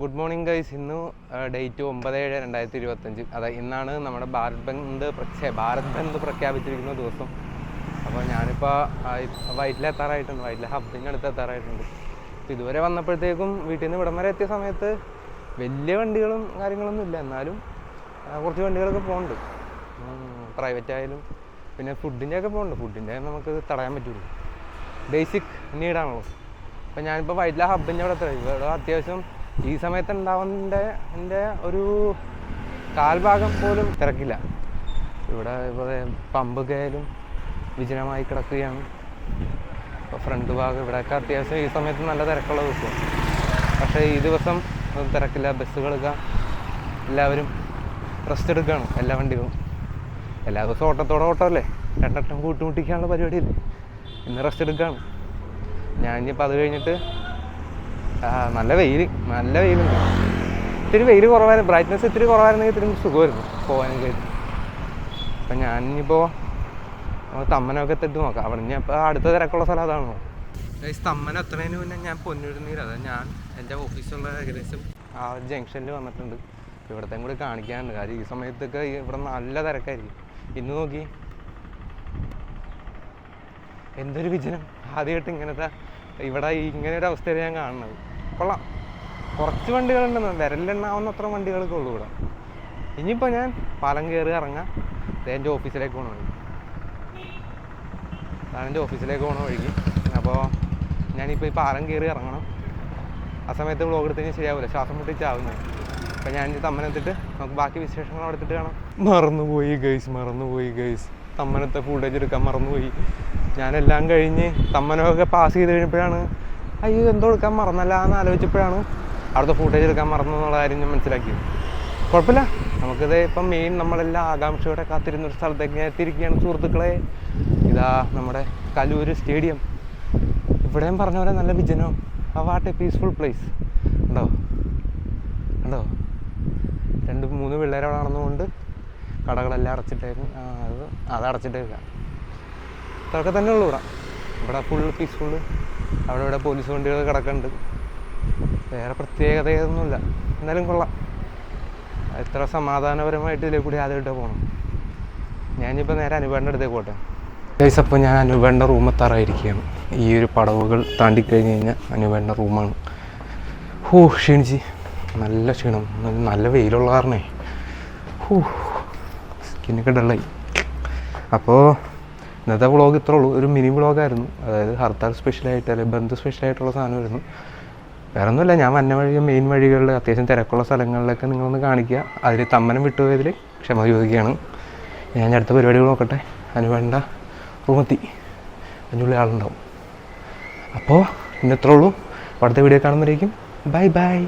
Good morning guys ഇന്ന് date ഒമ്പത് ഏഴ് രണ്ടായിരത്തി ഇരുപത്തഞ്ച് അതെ ഇന്നാണ് നമ്മുടെ ഭാരത് ബന്ദ് പ്രഖ്യാ ഭാരത് ബന്ദ് പ്രഖ്യാപിച്ചിരിക്കുന്ന ദിവസം. അപ്പോൾ ഞാനിപ്പോൾ വൈറ്റിലെത്താറായിട്ടുണ്ട് വൈറ്റിലെ ഹബ്ബിന്റെ അടുത്ത് എത്താറായിട്ടുണ്ട് അപ്പോൾ ഇതുവരെ വന്നപ്പോഴത്തേക്കും വീട്ടിൽ നിന്ന് ഇവിടം വരെ എത്തിയ സമയത്ത് വലിയ വണ്ടികളും കാര്യങ്ങളൊന്നും ഇല്ല. എന്നാലും കുറച്ച് വണ്ടികളൊക്കെ പോകുന്നുണ്ട് പ്രൈവറ്റ് ആയാലും പിന്നെ ഫുഡിന്റെ ഒക്കെ പോകുന്നുണ്ട് ഫുഡിന്റെ നമുക്ക് തടയാൻ പറ്റുള്ളൂ ബേസിക് നീഡാണല്ലോ അപ്പം ഞാനിപ്പോൾ വൈറ്റിലെ ഹബ്ബിന്റെ അവിടെ എത്ര ഇവിടെ അത്യാവശ്യം ഈ സമയത്ത് ഉണ്ടാവുന്ന എന്റെ ഒരു കാൽഭാഗം പോലും തിരക്കില്ല. ഇവിടെ ഇവിടെ പമ്പ് കയലും വിജനമായി കിടക്കുകയാണ്. ഇപ്പോൾ ഫ്രണ്ട് ഭാഗം ഇവിടെയൊക്കെ അത്യാവശ്യം ഈ സമയത്ത് നല്ല തിരക്കുള്ള ദിവസം. പക്ഷേ ഈ ദിവസം തിരക്കില്ല. ബസ്സുകളൊക്കെ എല്ലാവരും റെസ്റ്റ് എടുക്കുകയാണ് എല്ലാ വണ്ടികളും. എല്ലാ ദിവസവും ഓട്ടത്തോടെ ഓട്ടമല്ലേ? രണ്ടെട്ടം കൂട്ടുമുട്ടിക്കാനുള്ള പരിപാടിയില്ലേ? ഇന്ന് റെസ്റ്റ് എടുക്കുകയാണ്. ഞാൻ ഇനിയിപ്പോൾ അത് കഴിഞ്ഞിട്ട് നല്ല വെയിൽ നല്ല വെയിലുണ്ട്. ഇത്തിരി വെയിൽ കുറവായിരുന്നു. ബ്രൈറ്റ്നസ് ഇത്തിരി കുറവായിരുന്നെങ്കിൽ ഇത്തിരി സുഖമായിരുന്നു പോകാനൊക്കെ അപ്പം ഞാനിപ്പോൾ തമ്മനൊക്കെ തെറ്റ് നോക്കാം. അവിടെ നിന്ന് അപ്പോൾ അടുത്ത തിരക്കുള്ള സ്ഥലം അതാണോ? തമ്മന എത്തുന്നതിന് മുന്നേ ഞാൻ പൊന്നൂരുന്നീര് അതായത് ഞാൻ എന്റെ ഓഫീസിലുള്ള ഏകദേശം ആ ഒരു ജംഗ്ഷനിൽ വന്നിട്ടുണ്ട്. ഇവിടത്തെ കൂടി കാണിക്കാനുണ്ട്. കാര്യം ഈ സമയത്തൊക്കെ ഇവിടെ നല്ല തിരക്കായിരിക്കും. ഇന്ന് നോക്കി. എന്തൊരു വിജനം. ആദ്യമായിട്ട് ഇങ്ങനത്തെ ഇവിടെ ഇങ്ങനെ ഒരു അവസ്ഥയിൽ ഞാൻ കാണുന്നത്. കൊള്ളാം. കുറച്ച് വണ്ടികളുണ്ടെന്ന് വിരലിലെണ്ണാവുന്ന അത്ര വണ്ടികളൊക്കെ ഉള്ളൂ ഇവിടെ. ഇനിയിപ്പോൾ ഞാൻ പാലം കയറി ഇറങ്ങാം. എന്റെ ഓഫീസിലേക്ക് പോകണ വഴി. അതാണ് എന്റെ ഓഫീസിലേക്ക് പോകണ വഴിക്ക് അപ്പോൾ ഞാനിപ്പോൾ ഈ പാലം കയറി ഇറങ്ങണം. ആ സമയത്ത് വ്ളോഗ് എടുത്ത് കഴിഞ്ഞാൽ ശരിയാവില്ല ശ്വാസം മുട്ടിച്ചാവുന്നത് അപ്പം ഞാൻ തമ്മനെത്തിട്ട് നമുക്ക് ബാക്കി വിശേഷങ്ങൾ എടുത്തിട്ട് കാണാം. മറന്നുപോയി ഗൈസ് മറന്നുപോയി ഗൈസ് തമ്മനത്തെ ഫുട്ടേജ് എടുക്കാൻ മറന്നുപോയി. ഞാനെല്ലാം കഴിഞ്ഞ് തമ്മനൊക്കെ പാസ് ചെയ്ത് കഴിഞ്ഞപ്പോഴാണ് അയ്യോ എന്തോ എടുക്കാൻ മറന്നല്ല എന്ന് ആലോചിച്ചപ്പോഴാണ് അവിടുത്തെ ഫുട്ടേജ് എടുക്കാൻ മറന്നു എന്നുള്ള കാര്യം ഞാൻ മനസ്സിലാക്കിയത് കുഴപ്പമില്ല. നമുക്കിത് ഇപ്പം മെയിൻ നമ്മളെല്ലാം ആകാംക്ഷയോടെ കാത്തിരുന്ന ഒരു സ്ഥലത്തേക്ക് ഞാൻ എത്തിയിരിക്കുകയാണ് സുഹൃത്തുക്കളെ. ഇതാ നമ്മുടെ കലൂര് സ്റ്റേഡിയം. ഇവിടെയും പറഞ്ഞ പോലെ നല്ല വിജനം. ആ വാട്ട് എ പീസ്ഫുൾ പ്ലേസ് ഉണ്ടോ? ഉണ്ടോ? രണ്ട് മൂന്ന് പിള്ളേരവിടെ നടന്നുകൊണ്ട് കടകളെല്ലാം അടച്ചിട്ടായിരുന്നു ആ, അത് അത് അടച്ചിട്ടേക്കാം. ഇതൊക്കെ തന്നെ ഉള്ളൂ ഇവിടെ. ഇവിടെ ഫുൾ പീസ്ഫുൾ അവിടെ ഇവിടെ പോലീസ് വണ്ടികൾ കിടക്കുന്നുണ്ട് വേറെ പ്രത്യേകതയൊന്നുമില്ല. എന്നാലും കൊള്ളാം. എത്ര സമാധാനപരമായിട്ട് ഇതിലെ കൂടി ആദ്യമായിട്ട് പോകണം ഞാനിപ്പോൾ നേരെ അനുപേണ്ട അടുത്തേ പോട്ടെ. ഗൈസ് അപ്പോൾ ഞാൻ അനുപേണ്ട റൂം എത്താറായിരിക്കുകയാണ്. ഈ ഒരു പടവുകൾ താണ്ടി കഴിഞ്ഞ് കഴിഞ്ഞാൽ അനുപേണ്ട റൂമാണ് ഹൂ ക്ഷീണിച്ച്. നല്ല ക്ഷീണം. നല്ല വെയിലുള്ള കാരണേ. ഹൂ സ്കിന്നൊക്കെ ഡള്ളായി അപ്പോൾ ഇന്നത്തെ വ്ളോഗ് ഇത്രേ ഉള്ളൂ. ഒരു മിനി വ്ളോഗായിരുന്നു അതായത് ഹർത്താൽ സ്പെഷ്യലായിട്ട് അല്ലെങ്കിൽ ബന്ധു സ്പെഷ്യലായിട്ടുള്ള സാധനമായിരുന്നു. വേറെ ഒന്നുമില്ല ഞാൻ വന്ന വഴി മെയിൻ വഴികളിൽ അത്യാവശ്യം തിരക്കുള്ള സ്ഥലങ്ങളിലൊക്കെ നിങ്ങളൊന്ന് കാണിക്കുക. അതിൽ തമ്മനം വിട്ടുപോയതിൽ ക്ഷമ ചോദിക്കുകയാണ്. ഞാൻ അടുത്ത പരിപാടികൾ നോക്കട്ടെ. അതിന് വേണ്ട റൂമെത്തി അതിനുള്ള ആളുണ്ടാവും. അപ്പോൾ ഇന്ന് ഇത്രേ ഉള്ളൂ. അടുത്ത വീഡിയോ കാണുമ്പോഴേക്കും ബൈ ബൈ